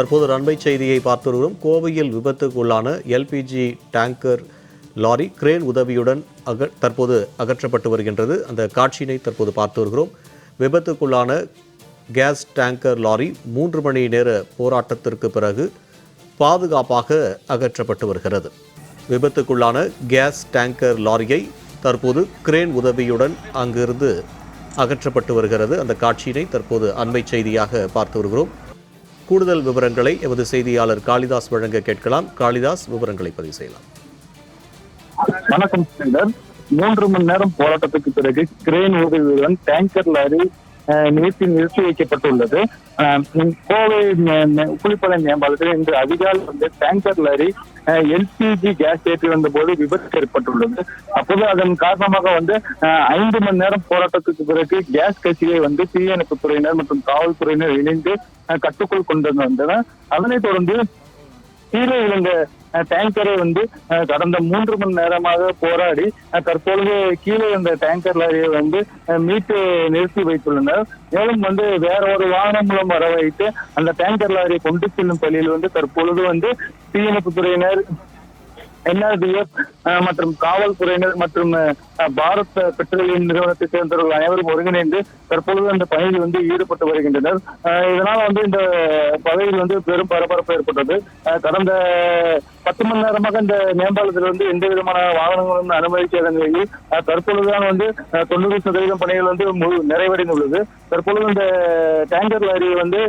தற்போது ஒரு செய்தியை பார்த்து வருகிறோம் கோவையில் விபத்துக்குள்ளான எல்பிஜி டேங்கர் லாரி கிரேன் உதவியுடன் அக தற்போது அகற்றப்பட்டு வருகின்றது. அந்த காட்சியினை தற்போது பார்த்து வருகிறோம் விபத்துக்குள்ளான கேஸ் டேங்கர் லாரி மூன்று மணி நேர போராட்டத்திற்கு பிறகு பாதுகாப்பாக அகற்றப்பட்டு வருகிறது. விபத்துக்குள்ளான கேஸ் டேங்கர் லாரியை தற்போது கிரேன் உதவியுடன் அங்கிருந்து அகற்றப்பட்டு வருகிறது. அந்த காட்சியினை தற்போது அண்மை செய்தியாக பார்த்து வருகிறோம் கூடுதல் விவரங்களை எமது செய்தியாளர் காளிதாஸ் வழங்க கேட்கலாம். காளிதாஸ் விவரங்களை பதிவு செய்யலாம். வணக்கம் மூன்று மணி நேரம் போராட்டத்துக்கு பிறகு கிரேன் உதவியுடன் டேங்கர் லாரி நிறுத்தி நிறுத்தி வைக்கப்பட்டுள்ளது. கோவை நெ- மேம்பாலத்தில் இன்று அதிகாலை வந்து டேங்கர் லாரி எல்பிஜி கேஸ் ஏற்றி வந்த போது விபத்து ஏற்பட்டுள்ளது. அப்போது அதன் காரணமாக வந்து அஹ், ஐந்து மணி நேரம் போராட்டத்துக்கு பிறகு கேஸ் கட்சியை வந்து தீயணைப்பு துறையினர் மற்றும் காவல்துறையினர் இணைந்து கட்டுக்குள் கொண்டு வந்தனர். அதனைத் தொடர்ந்து கீழே விழுந்த அஹ், டேங்கரை வந்து அஹ், கடந்த மூன்று மணி நேரமாக போராடி அஹ், தற்பொழுது கீழே இருந்த டேங்கர் லாரியை வந்து அஹ், மீட்டு நிறுத்தி வைத்துள்ளனர். மேலும் வந்து வேற ஒரு வாகனம் மூலம் வர வைத்து அந்த டேங்கர் லாரியை கொண்டு செல்லும் பள்ளியில் வந்து தற்பொழுது வந்து தீயணைப்பு துறையினர் என்ஆர்டிஎஃப் மற்றும் காவல்துறையினர் மற்றும் அஹ், பாரத் பெட்ரோலியம் நிறுவனத்தை சேர்ந்தவர்கள் அனைவரும் ஒருங்கிணைந்து தற்பொழுது அந்த பணியில் வந்து ஈடுபட்டு வருகின்றனர். அஹ், இதனால் வந்து இந்த பகுதியில் வந்து பெரும் பரபரப்பு ஏற்பட்டது. கடந்த பத்து மணி நேரமாக இந்த மேம்பாலத்தில் வந்து எந்த விதமான வாகனங்களும் அனுமதிக்காத நிலையில் தற்பொழுதுதான் வந்து தொண்ணூறு சதவீதம் பணிகள் வந்து முழு- நிறைவடைந்துள்ளது. தற்பொழுது இந்த டேங்கர் லாரி வந்து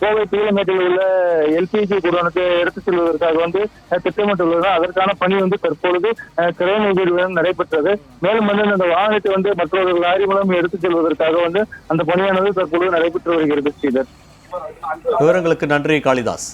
கோவை தீலமேட்டில் உள்ள எல்பிஜி குடோனுக்கு எடுத்துச் செல்வதற்காக வந்து திட்டமிட்டுள்ளது. அதற்கான பணி வந்து தற்பொழுது அஹ், கிரேன் உதவியுடன் நடைபெற்றது. மேலும் வந்து அந்த வாகனத்தை வந்து மற்றொரு லாரி மூலம் எடுத்துச் செல்வதற்காக வந்து அந்த பணியானது தற்பொழுது நடைபெற்று வருகிறது ஸ்ரீதர். விவரங்களுக்கு நன்றி காளிதாஸ்.